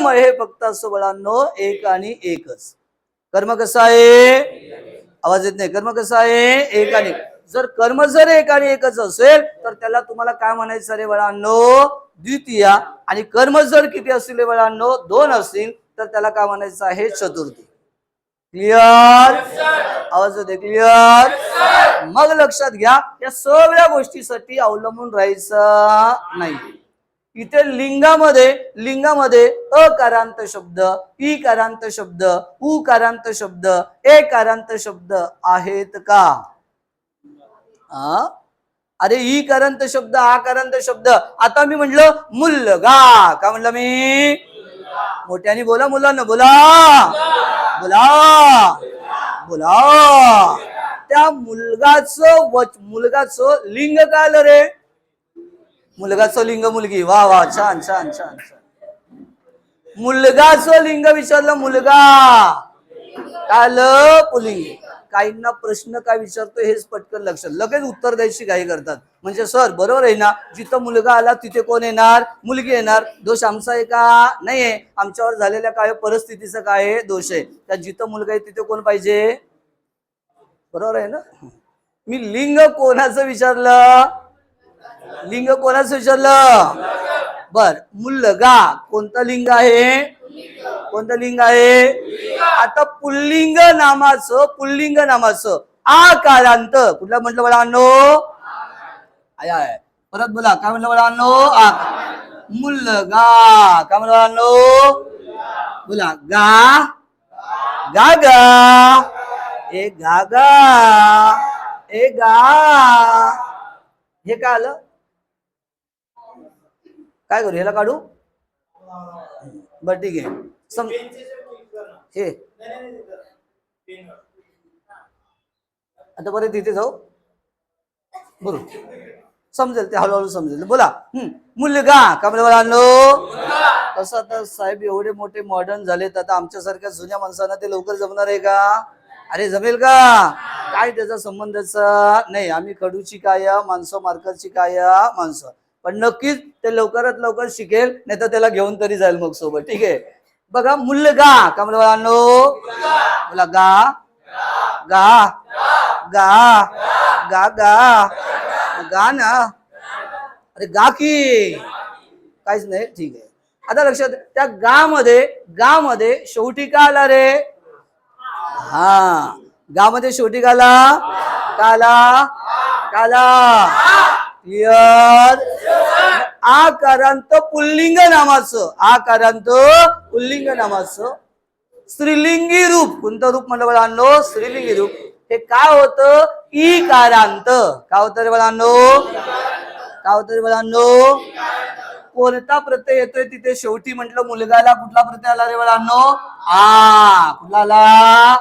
कर्म हे फक्त असो बळांनो एक आणि एकच. कर्म कसं आहे? आवाज येत नाही. कर्म कसं आहे? एक आणि जर कर्म जर एक आणि एकच असेल तर त्याला तुम्हाला काय म्हणायचं रे बळांनो? द्वितीया. आणि कर्म जर किती असतील बळांनो? दोन असतील तर त्याला काय म्हणायचं आहे? चतुर्थी. क्लिअर आवाज होते क्लिअर मग लक्षात घ्या या सगळ्या गोष्टीसाठी अवलंबून राहायचं नाही. इथे लिंगामध्ये लिंगामध्ये अकारांत शब्द इकारांत शब्द उकारांत शब्द एकारांत शब्द आहेत का? आ? अरे ई करांत शब्द आकारांत शब्द. आता मी म्हटलं मुलगा. का म्हणलं मी? मोठ्याने बोला मुलांना बोला. बोला. बोला. त्या मुलगाचं वच मुलगाचं लिंग काय रे? मुलगाचं लिंग मुलगी. वा वा छान छान छान छान. मुलगाचं लिंग विचारलं मुलगा! काय पुलिंग. काहींना प्रश्न काय विचारतो हेच पटकन लक्षात. लगेच उत्तर द्यायची घाई करतात. म्हणजे सर बरोबर आहे ना? जिथं मुलगा आला तिथे कोण येणार? मुलगी येणार. दोष आमचा आहे का? नाही आहे आमच्यावर झालेल्या काय परिस्थितीचा काय दोष आहे. त्या जिथं मुलगा आहे तिथे कोण पाहिजे? बरोबर आहे ना? मी लिंग कोणाचं विचारलं? लिंग कोणाचं विचारलं बर मुलगा कोणतं लिंग आहे? कोणतं लिंग आहे? आता पुल्लिंग नामाचं पुल्लिंग नामाचं. आकारांत कुठला म्हटलं मला नो आय परत बोला. काय म्हटलं मला नो आ मुलगा काय म्हटलं मला बोला. गा. गा गा. ए गा गा. ए गा. हे काय आलं? काय करू ह्याला काढू? बर ठीक आहे. सम हे. आता बरं तिथे जाऊ बरोबर समजेल ते हळूहळू समजेल. बोला. मुलगा का म्हणजे आणलो. कसं आता साहेब एवढे मोठे मॉडर्न झालेत. आता आमच्यासारख्या जुन्या माणसांना ते लवकर जमणार आहे का? अरे जमेल का? काय त्याचा संबंधाचा नाही आम्ही कडूची काय माणसं मार्करची काय माणसं. पण नक्कीच ते लवकरात लवकर शिकेल नाही तर त्याला घेऊन तरी जाईल मग सोबत. ठीक आहे? बघा मुलगा का मुलांनो मुला गा. गा. गा. गा गा. गा ना. अरे गा की. काहीच नाही. ठीक आहे. आता लक्षात त्या गा मध्ये गा मध्ये शेवटी का आला रे? हा. गा मध्ये शेवटी गाला काला काला आकारांत पुल्लिंग नामाचं. आकारांत पुल्लिंग नामाचं. स्त्रीलिंगी रूप. कोणतं रूप म्हणलं बळांनो स्त्रीलिंगी रूप. हे काय होतं? कारांत. काय होतं रे बळांनो काय होतं रे बळांनो कोणता प्रत्यय येतोय तिथे? शेवटी म्हटलं मुलगाला कुठला प्रत्यय आला रे बळांनो आ. कुठला आला?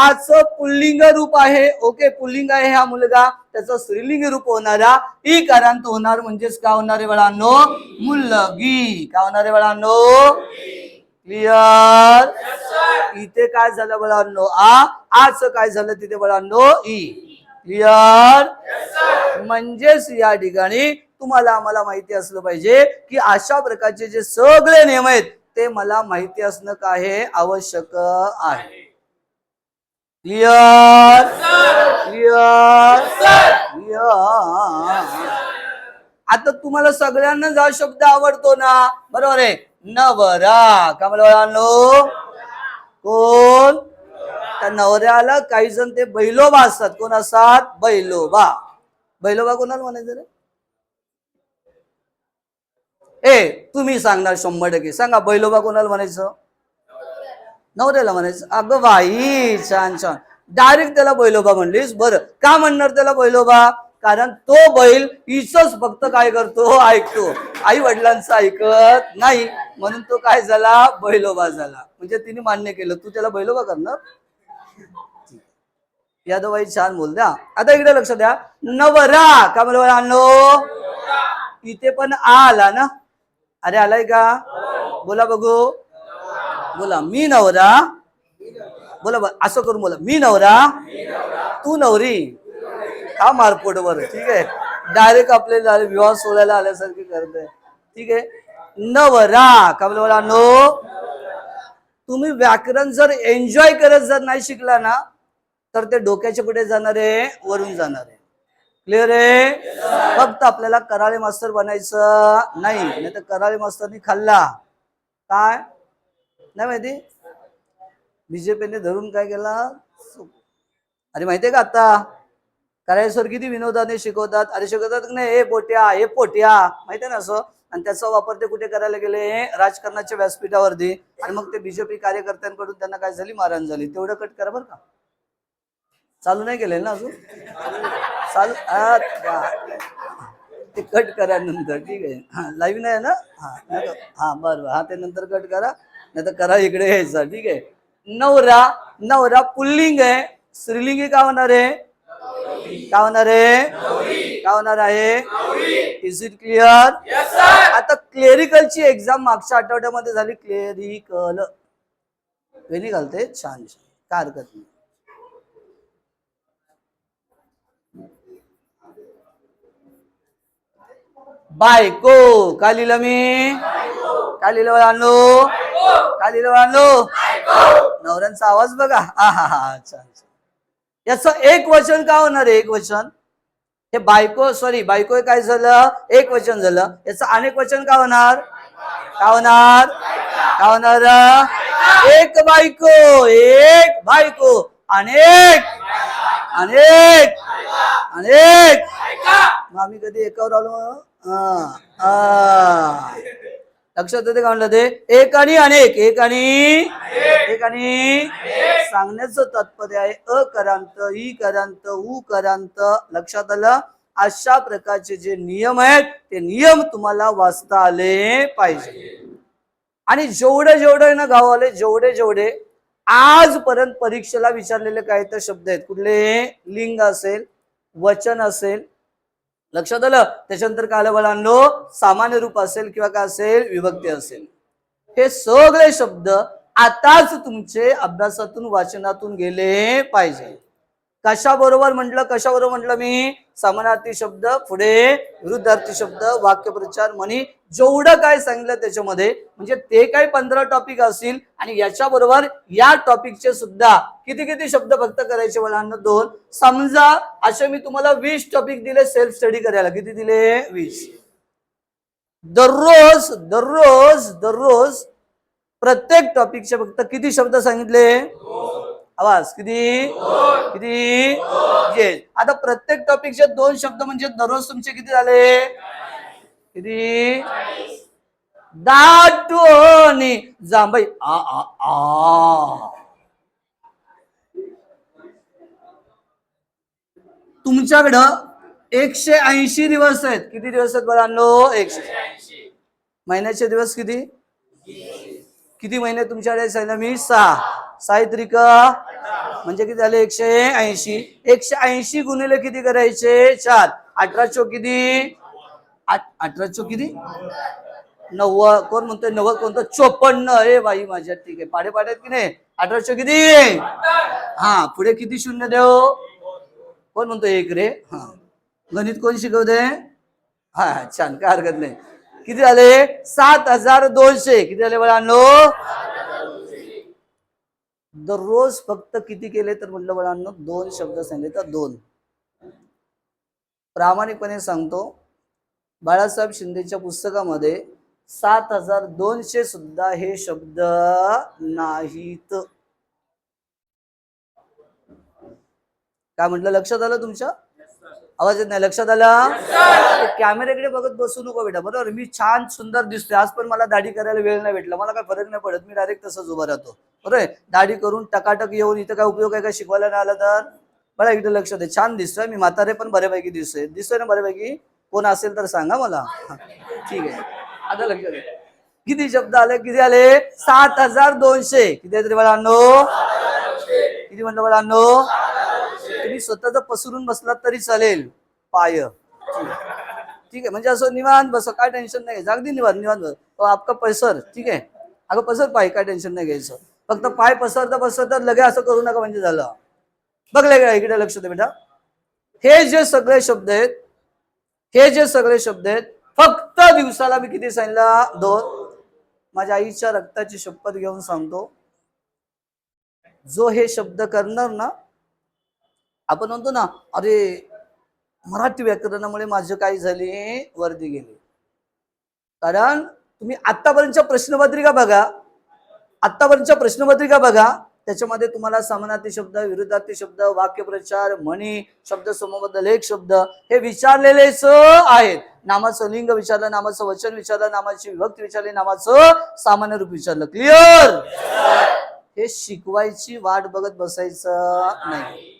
आज पुल्लिंग रूप आहे. ओके पुल्लिंग आहे हा मुलगा. त्याचं स्त्रीलिंग रूप होणारा ई कारांत होणार म्हणजेच का होणार आहे बाळांनो? मुलगी. का होणारे आहे बाळांनो? क्लिअर इथे काय झालं बळांनो? आ? आज काय झालं तिथे बळांनो? ई. क्लिअर म्हणजेच या ठिकाणी तुम्हाला आम्हाला माहिती असलं पाहिजे की अशा प्रकारचे जे सगळे नियम आहेत ते मला माहिती असणं काय आवश्यक आहे. क्लिअर क्लिअर क्लिअर आता तुम्हाला सगळ्यांना हा शब्द आवडतो ना? बरोबर आहे. नवरा का मला कोण? त्या नवऱ्याला काही जण ते बैलोबा असतात. कोण असतात? बैलोबा. बैलोबा कोणाला म्हणायचं रे? ए तुम्ही सांगणार शंभर टक्के. सांगा बैलोबा कोणाला म्हणायचं? नवऱ्याला म्हणायचं अगं बाई छान छान. डायरेक्ट त्याला बैलोबा म्हणलीस? बरं. का म्हणणार त्याला बैलोबा? कारण तो बैल इचच फक्त काय करतो? ऐकतो. आई वडिलांचं ऐकत नाही. म्हणून तो काय झाला? बैलोबा झाला. म्हणजे तिने मान्य केलं. तू त्याला बैलोबा करणार? यादवबाई छान बोल द्या आता इकडे लक्ष द्या. नवरा. का बरोबर आणलो इथे पण आला ना? अरे आलाय का? बोला बघू. बोला मी नवरा? बोला असं करून बोला. मी नवरा? तू नवरी? का मारपोटवर ठीक आहे. डायरेक्ट आपले विवाह सोडायला आल्यासारखे करत आहे ठीक आहे. नवरा. का बोला नो तुम्ही व्याकरण जर एन्जॉय करत जर नाही शिकला ना तर ते डोक्याच्या पुढे जाणार आहे वरून जाणार आहे. क्लिअर आहे? फक्त आपल्याला कराळे मास्तर बनायचं नाही. नाही तर कराळे मास्तरनी खाल्ला. काय? नाही माहिती. बीजेपीने धरून काय केला? अरे माहितीये का आता? कराळे सर किती विनोदाने शिकवतात? अरे शिकवतात की नाही? हे पोट्या हे पोट्या. माहितीये ना असं? आणि त्याचा वापर ते कुठे करायला गेले? राजकारणाच्या व्यासपीठावरती. आणि मग ते बीजेपी कार्यकर्त्यांकडून त्यांना काय झाली? मारहाण झाली. तेवढं कट करा बरं का. चालू नाही केलंय ना अजून? चालू? ते कट करा नंतर. ठीक आहे. हा लाईव्ह नाही ना? हा हा बरं. हा ते नंतर कट करा. नाही तर करा इकडे यायचा ठीक आहे? नवरा नवरा पुल्लिंग आहे. स्त्रीलिंगी का होणार आहे? का होणार आहे? का होणार आहे? इज इट क्लिअर आता क्लेरिकलची एक्झाम मागच्या आठवड्यामध्ये झाली. क्लेरिकल वेणी घालते? छान छान. काय हरकत नाही. बायको काय लिहिलं मी? काय लिहिलं आणलो काय लिहिलं नवऱ्यांचा आवाज बघा. हा हा हा याचं एक वचन का होणार आहे? एक वचन? हे बायको सॉरी बायको काय झालं? एक वचन झालं. याचं अनेक वचन का होणार? का होणार? का होणार? एक बायको एक बायको. अनेक अनेक अनेक. मग आम्ही कधी एकावर आलो? लक्षात येते का म्हणलं ते? एक आणि अनेक एक आणि एक आणि सांगण्याचं तात्पर्य आहे अकरांत ई करांत उ करांत. लक्षात आलं? अशा प्रकारचे जे नियम आहेत ते नियम तुम्हाला वाचता आले पाहिजे. आणि जेवढे जेवढे ना गावाले जेवढे जेवढे आजपर्यंत परीक्षेला विचारलेले काही तर शब्द आहेत. कुठले? लिंग असेल वचन असेल लक्षात आलं? त्याच्यानंतर काय आलं सामान्य रूप असेल किंवा काय असेल? विभक्ती असेल. हे सगळे शब्द आताच तुमचे अभ्यासातून वाचनातून गेले पाहिजे. कशाबरोबर म्हटलं कशाबरोबर म्हटलं मी? समानार्थी शब्द पुढे विरुद्धार्थी शब्द वाक्यप्रचार म्हणी जेवढं काय सांगितलं त्याच्यामध्ये म्हणजे ते काही पंधरा टॉपिक असतील आणि याच्या बरोबर या टॉपिकचे सुद्धा किती किती शब्द फक्त करायचे मुलांना? दोन. समजा असे मी तुम्हाला वीस टॉपिक दिले सेल्फ स्टडी करायला. किती दिले? वीस. दररोज दररोज दररोज प्रत्येक टॉपिकचे फक्त किती शब्द सांगितले? आवाज किती? किती? येस आता प्रत्येक टॉपिकचे दोन शब्द म्हणजे दररोज तुमचे किती झाले? किती? दाटोनी जांभई. आ आ आ. तुमच्याकडं एकशे ऐंशी दिवस आहेत. किती दिवस आहेत बघांनो एकशे महिन्याचे दिवस किती? किती महिने तुमच्याकडे मी? सहा. साहित्रिक म्हणजे किती झाले? एकशे ऐंशी. एकशे ऐंशी गुणिले किती करायचे? चार. अठरा चो किती? अठरा चौक किती? नव्वद. कोण म्हणतोय? नव्वद कोणतं चोपन्न. ए बाई माझ्या ठीक आहे. पाडे पाड्यात की नाही? अठरा चो किती? हा पुढे किती शून्य देव कोण म्हणतो एक रे. हा. गणित कोण शिकवते? हा हा, छान. काय हरकत नाही. किती झाले? सात हजार दोनशे. किती झाले मुलांनो दररोज फक्त किती केले तर म्हटलं मुलांना दोन शब्द सांगितले तर दोन. प्रामाणिकपणे सांगतो बाळासाहेब शिंदेच्या पुस्तकामध्ये सात हजार दोनशे सुद्धा हे शब्द नाहीत. काय म्हटलं लक्षात आलं तुमच्या? आवाज येत नाही लक्षात आला? कॅमेऱ्याकडे बघत बसू नको बेटा बरोबर? मी छान सुंदर दिसतोय. आज पण मला दाढी करायला वेळ नाही भेटला. मला काय फरक नाही पडत. मी डायरेक्ट तसंच उभा राहतो. बरोबर? आहे दाढी करून टकाटक येऊन इथं काय उपयोग आहे का शिकवायला नाही आलं तर? बघा इकडे लक्ष दे. छान दिसतोय. मी म्हातारे पण बऱ्यापैकी दिसतोय. दिसतोय ना बऱ्यापैकी? कोण असेल तर सांगा मला. ठीक आहे. आता लक्ष दे. किती शब्द आले? किती आले? सात हजार दोनशे. किती तरी मला किती म्हटलं मला तुम्ही स्वतःच पसरून बसलात तरी चालेल. पाय. ठीक आहे. म्हणजे असं निवांत बस काय टेन्शन नाही घ्यायचं अगदी निवांत निवांत बस. तो आपका पसर. ठीक आहे? अगं पसर पाय काय टेन्शन नाही घ्यायचं. फक्त पाय पसरता पसरता लगे असं करू नका म्हणजे झालं. बघ लगे इकडे लक्ष दे बेटा. हे जे सगळे शब्द आहेत हे जे सगळे शब्द आहेत फक्त दिवसाला मी किती सांगितलं? दोन. माझ्या आईच्या रक्ताची शपथ घेऊन सांगतो. जो हे शब्द करणार ना आपण म्हणतो ना अरे मराठी व्याकरणामुळे माझं काय झाले? वर्दी गेले. कारण तुम्ही आतापर्यंतच्या प्रश्नपत्रिका बघा. आतापर्यंतच्या प्रश्नपत्रिका बघा. त्याच्यामध्ये तुम्हाला समानार्थी शब्द विरुद्धार्थी शब्द वाक्यप्रचार म्हणी शब्द समूहबद्दल एक शब्द हे विचारलेलेच आहेत. नामाचं लिंग विचारलं नामाचं वचन विचारलं नामाची विभक्ती विचारली नामाचं सामान्य रूप विचारलं. क्लिअर हे शिकवायची वाट बघत बसायचं नाही.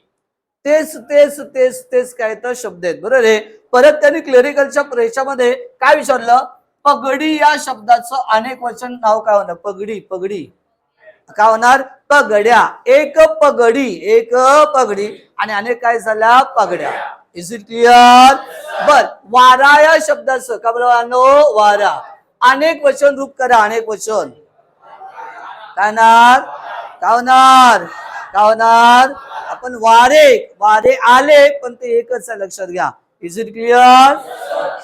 तेच तेच तेच तेच काय तर शब्द आहेत. बरोबर आहे परत त्यांनी क्लेरिकलच्या याच्यामध्ये काय विचारलं? पगडी या शब्दाचं अनेक वचन नाव काय होणार? पगडी पगडी. काय होणार? पगड्या. एक पगडी एक पगडी. आणि अनेक काय झाल्या? पगड्या. इज इट क्लिअर बर वारा या शब्दाचं. का नो वारा. अनेक वचन रूप करा अनेक वचन. काय होणार? काय होणार? काय होणार? पण वारे वारे आले पण ते एकच आहे लक्षात घ्या. इज इट क्लिअर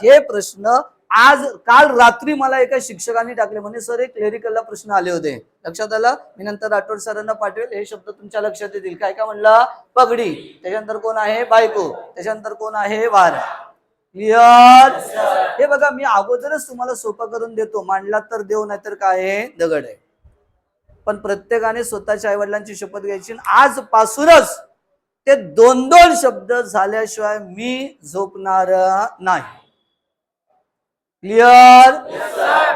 हे प्रश्न आज काल रात्री मला एका शिक्षकांनी टाकले. म्हणे सर एक क्लेरिकलला प्रश्न आले होते. लक्षात आलं? मी नंतर राठोड सरांना पाठवेल. हे शब्द तुमच्या लक्षात येतील. काय काय म्हणलं? पगडी. त्याच्यानंतर कोण आहे? बायको. त्याच्यानंतर कोण आहे? वार. क्लिअर हे बघा मी अगोदरच तुम्हाला सोपं करून देतो. मांडला तर देव नाहीतर काय? आहे दगड आहे. पण प्रत्येकाने स्वतःच्या आईवडिलांची शपथ घ्यायची. आणि आजपासूनच ते दोन दोन शब्द झाल्याशिवाय मी झोपणार नाही. क्लिअर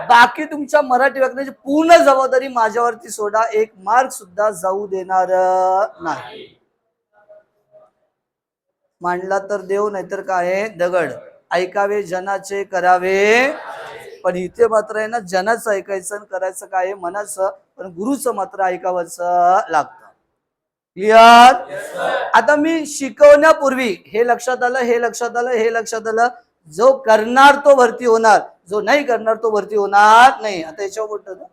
बाकी तुमच्या मराठी व्याकरणाची पूर्ण जबाबदारी माझ्यावरती सोडा. एक मार्क सुद्धा जाऊ देणार नाही. मांडला तर देव नाहीतर काय? आहे? दगड. ऐकावे जनाचे करावे. पण इथे मात्र आहे ना जनाचं ऐकायचं आणि करायचं काय मनाचं पण गुरुचं मात्र ऐकावंचं लागतं. क्लिअर आता मी शिकवण्यापूर्वी हे लक्षात आलं हे लक्षात आलं हे लक्षात आलं जो करणार तो भरती होणार जो नाही करणार तो भरती होणार नाही. आता याच्यावर बोलतो ना?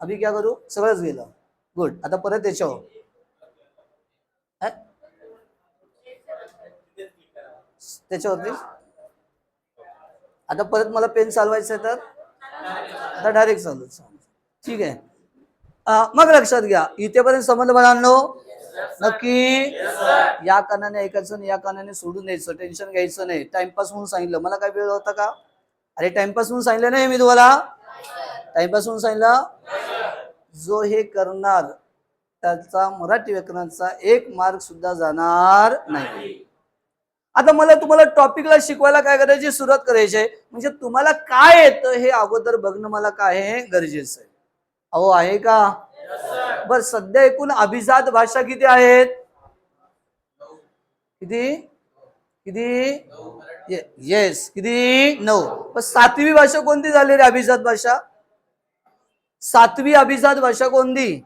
आम्ही क्या करू? सगळंच गेलं. गुड आता परत याच्यावर. त्याच्यावरती? आता परत मला पेन चालवायचं आहे तर? आता डायरेक्ट चालू ठीक आहे. मग लक्षात घ्या. इथेपर्यंत समजलं म्हणालो नक्की? या कानाने ऐकायचं या कानाने सोडून द्यायचं. टेन्शन घ्यायचं नाही. टाइमपास म्हणून सांगितलं. मला काय वेळ होता का? अरे टाइमपास म्हणून सांगितलं नाही मी तुम्हाला? टाइमपास म्हणून सांगितलं? जो हे करणार त्याचा मराठी व्याकरणाचा एक मार्क सुद्धा जाणार नाही. आता मला तुम्हाला टॉपिकला शिकवायला काय करायची सुरुवात करायची आहे. म्हणजे तुम्हाला काय येतं हे अगोदर बघणं मला काय आहे गरजेचं आहे. अहो आहे का? बर सध्या एकूण अभिजात भाषा किती आहेत? किती? किती? येस किती? नऊ. पण सातवी भाषा कोणती झाली रे अभिजात भाषा? सातवी अभिजात भाषा कोणती?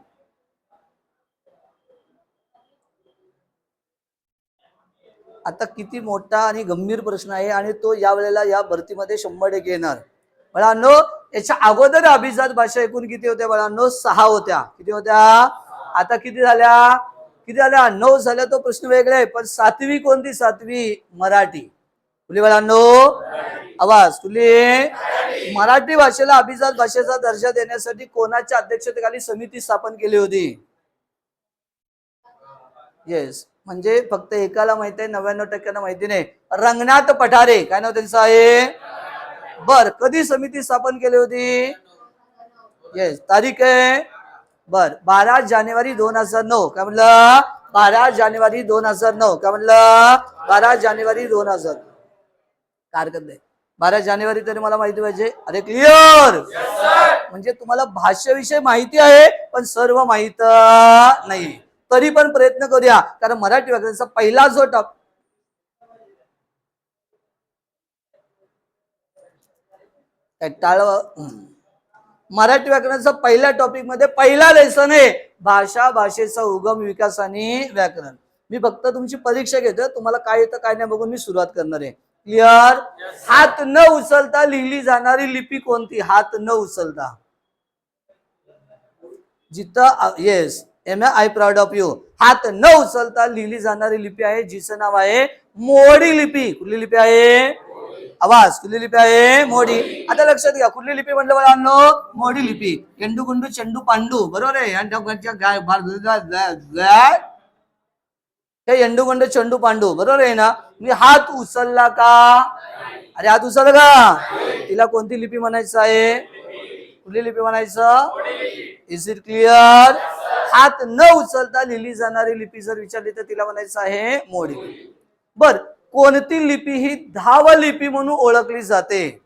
आता किती मोठा आणि गंभीर प्रश्न आहे आणि तो या वेळेला या भरतीमध्ये शंभर टक्के येणार. बळांनो याच्या अगोदर अभिजात भाषा एकूण किती होत्या बळांनो? सहा होत्या. किती होत्या? आता किती झाल्या? किती झाल्या? नऊ झाल्या तो प्रश्न वेगळा आहे पण सातवी कोणती? सातवी मराठी. तुले बाळांनो आवाज. तुले मराठी भाषेला अभिजात भाषेचा दर्जा देण्यासाठी कोणाच्या अध्यक्षतेखाली समिती स्थापन केली होती? येस म्हणजे फक्त एकाला माहिती आहे नव्याण्णव टक्क्यांना माहिती नाही. रंगनाथ पठारे काय नाव त्यांचं आहे? बर कधी समिती स्थापन केली होती? येस तारीख आहे. बर बारा जानेवारी दोन हजार नऊ काय म्हणलं? बारा जानेवारी दोन हजार नऊ काय म्हणलं? बारा जानेवारी दोन हजार काय हरकत नाही बारा जानेवारी तरी मला माहिती पाहिजे. अरे क्लिअर म्हणजे तुम्हाला भाषेविषयी माहिती आहे पण सर्व माहीत नाही. तरी पण प्रयत्न करूया. कारण मराठी व्याकरणाचा पहिला जो टॉप टाळ मराठी व्याकरणाचा पहिल्या टॉपिकमध्ये पहिला लेसन आहे. भाषा भाषेचा उगम विकास आणि व्याकरण. मी फक्त तुमची परीक्षा घेतोय. तुम्हाला काय येतं काय नाही बघून मी सुरुवात करणार आहे. क्लिअर हात न उचलता लिहिली जाणारी लिपी कोणती? हात न उचलता. जिथं yes am I proud of you हात न उचलता लिहिली जाणारी लिपी आहे जिचं नाव आहे मोडी लिपी. कुठली लिपी आहे? आवाज. कुठली लिपी आहे? मोडी. आता लक्षात घ्या कुठली लिपी म्हटलं मुलांनो मोडी लिपी. केंडू गुंडू चेंडू पांडू. बरोबर आहे? आणि हे येंडू चेंडू पांडू. बरोबर आहे ना? मी हात उचलला का? अरे हात उचलला का? तिला कोणती लिपी म्हणायचं आहे? कुठली लिपी म्हणायचं? इज इट क्लिअर हात न उचलता लिहिली जाणारी लिपी जर विचारली तर तिला म्हणायचं आहे मोडी बर कोणती लिपी ही धाव लिपी म्हणून ओळखली जाते?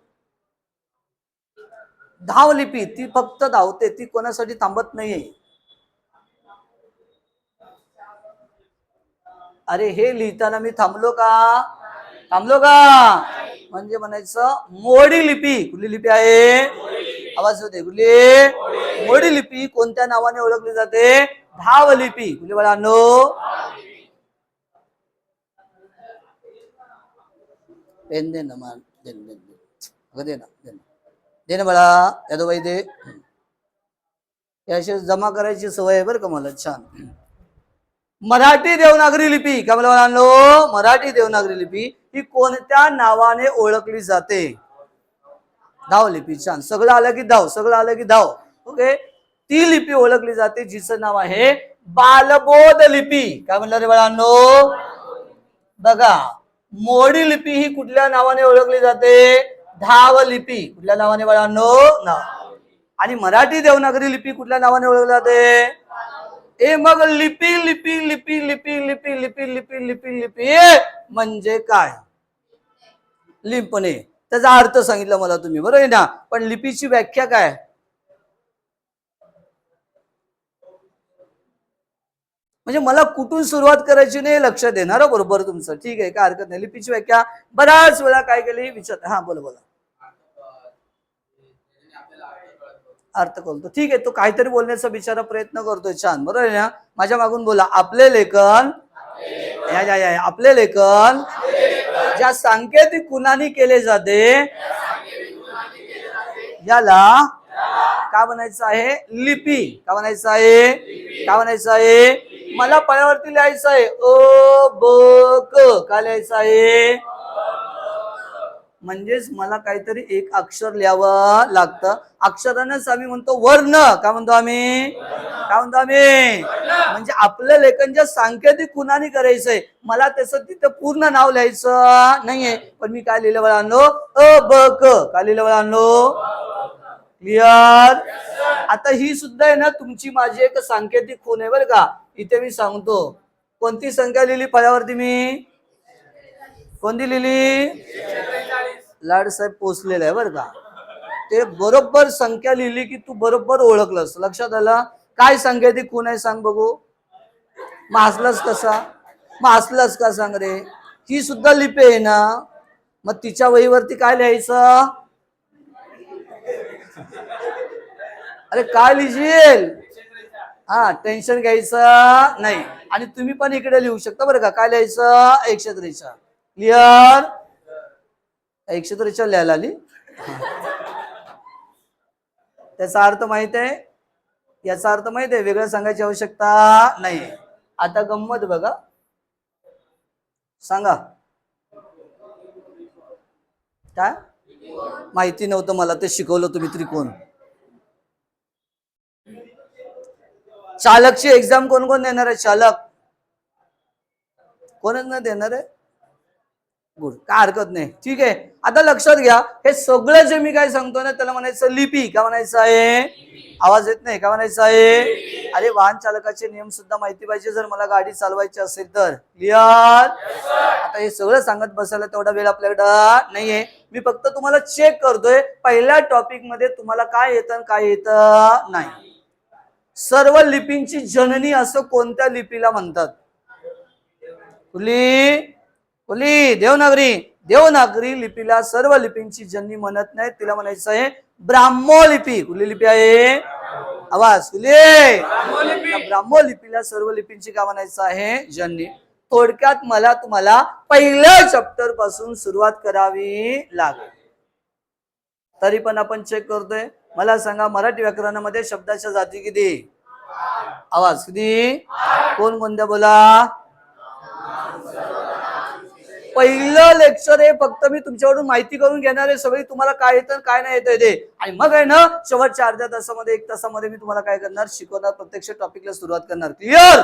धाव लिपी ती फक्त धावते ती कोणासाठी थांबत नाहीये. अरे हे लिहिताना मी थांबलो का? थांबलो का? म्हणजे म्हणायचं मोडी लिपी. कुठली लिपी आहे? आवाज होते गुले मोडी लिपी कोणत्या नावाने ओळखली जाते? धाव लिपी. कुठली बाळांनो. पेन दे ना मान. दे दे अगं दे ना दे ना. दे ना बाळा यादव बाई दे अशी जमा करायची सवय आहे बरं का मला छान. मराठी देवनागरी लिपी. काय मला म्हणालो मराठी देवनागरी लिपी ही कोणत्या नावाने ओळखली जाते? धाव लिपी छान सगळं आलं की धाव सगळं आलं की धाव ओके ती लिपी ओळखली जाते जिचं नाव आहे बालबोध लिपी काय म्हणलं रे बाळांनो बघा मोडी लिपी ही कुठल्या नावाने ओळखली जाते धाव लिपी कुठल्या नावाने बाळांनो नाव आणि मराठी देवनागरी लिपी कुठल्या नावाने ओळखली जाते ए मग लिपी लिपी लिपी लिपी लिपी लिपी लिपी लिपी लिपी म्हणजे काय लिंपणे त्याचा अर्थ सांगितला मला तुम्ही. बरोबर आहे ना? पण लिपीची व्याख्या काय? म्हणजे मला कुठून सुरुवात करायची नाही लक्षात येणार हो बरोबर तुमचं. ठीक आहे काय हरकत नाही. लिपीची व्याख्या बऱ्याच वेळा काय केली? विचार हा बोला बोला. अर्थ करतो ठीक आहे तो काहीतरी बोलण्याचा बिचारा प्रयत्न करतोय. छान. बरोबर आहे ना? माझ्या मागून बोला. आपले लेखन या या या. आपले लेखन ज्या सांकेतिक गुणांनी केले जाते याला काय म्हणायचं आहे? लिपी. काय म्हणायचं आहे? काय म्हणायचं आहे? मला पळ्यावरती लिहायचं आहे. अ ब क. का लिहायचं आहे? म्हणजेच मला काहीतरी एक अक्षर लिहावं लागतं. अक्षरानंच आम्ही म्हणतो वर्ण. का म्हणतो आम्ही? काय म्हणतो आम्ही? म्हणजे आपलं लेखन ज्या सांकेतिक कुणाने करायचंय मला त्याचं तिथं पूर्ण नाव लिहायचं नाहीये. पण मी काय लिहिलं आणलो अ ब क. काय लिहिलं आणलो क्लिअर आता ही सुद्धा आहे ना तुमची माझी एक सांकेतिक खून आहे बरं का. इथे मी सांगतो. कोणती संख्या लिहिली फळ्यावरती मी? कोणती लिहिली? लाडसाहेब पोचलेला आहे बरं का. ते बरोबर संख्या लिहिली की तू बरोबर ओळखलंस. लक्षात आलं? काय संख्या ती कोण आहे? सांग बघू. मग हसलास कसा? मग हसलास का? सांग रे. ही सुद्धा लिपी आहे ना. मग तिच्या वहीवरती काय लिहायचं? अरे काय लिहिशील? हा टेन्शन घ्यायचं नाही. आणि तुम्ही पण इकडे लिहू शकता बरं का. काय लिहायचं? एकशे त्रेचाळ क्लिअर एकशे त्रेचाळ लिहायला आली. त्याचा अर्थ माहीत आहे? याचा अर्थ माहीत आहे? वेगळं सांगायची आवश्यकता नाही. आता गंमत बघा. सांगा. काय? माहिती नव्हतं मला ते शिकवलं तुम्ही त्रिकोण. चालकची एक्झाम कोण कोण देणार आहे? चालक. कोणच नाही देणार आहे? गुड काय हरकत नाही. ठीक आहे? आता लक्षात घ्या हे सगळं जे मी काय सांगतो ना त्याला म्हणायचं लिपी. का म्हणायचं आहे? आवाज येत नाही. का म्हणायचं आहे? अरे वाहन चालकाचे नियम सुद्धा माहिती पाहिजे. जर मला गाडी चालवायची असेल तर. क्लिअर आता हे सगळं सांगत बसायला तेवढा वेळ आपल्याकडं नाहीये. मी फक्त तुम्हाला चेक करतोय. पहिल्या टॉपिकमध्ये तुम्हाला काय येतं काय येतं नाही. सर्व लिपींची जननी असं कोणत्या लिपीला म्हणतात? कुठली? बोली देवनागरी देवनागरी लिपीला सर्व लिपींची जननी म्हणत नाही तिला म्हणायचं आहे ब्राह्मो लिपी. कुठली लिपी आहे? आवाज कुले ब्राह्मो लिपीला सर्व लिपींची का म्हणायचं आहे? जननी थोडक्यात मला तुम्हाला पहिल्या चॅप्टरपासून सुरुवात करावी लागेल. तरी पण आपण चेक करतोय. मला सांगा मराठी व्याकरणामध्ये शब्दाच्या जाती किती? आवाज किती? कोण कोणत्या बोला? पहिलं लेक्चर हे फक्त मी तुमच्याकडून माहिती करून घेणार आहे. सगळी तुम्हाला काय येतं काय नाही येतं ते आणि मग आहे ना शेवटच्या अर्ध्या तासामध्ये एक तासामध्ये मी तुम्हाला काय करणार शिकवणार प्रत्यक्ष टॉपिकला सुरुवात करणार. क्लिअर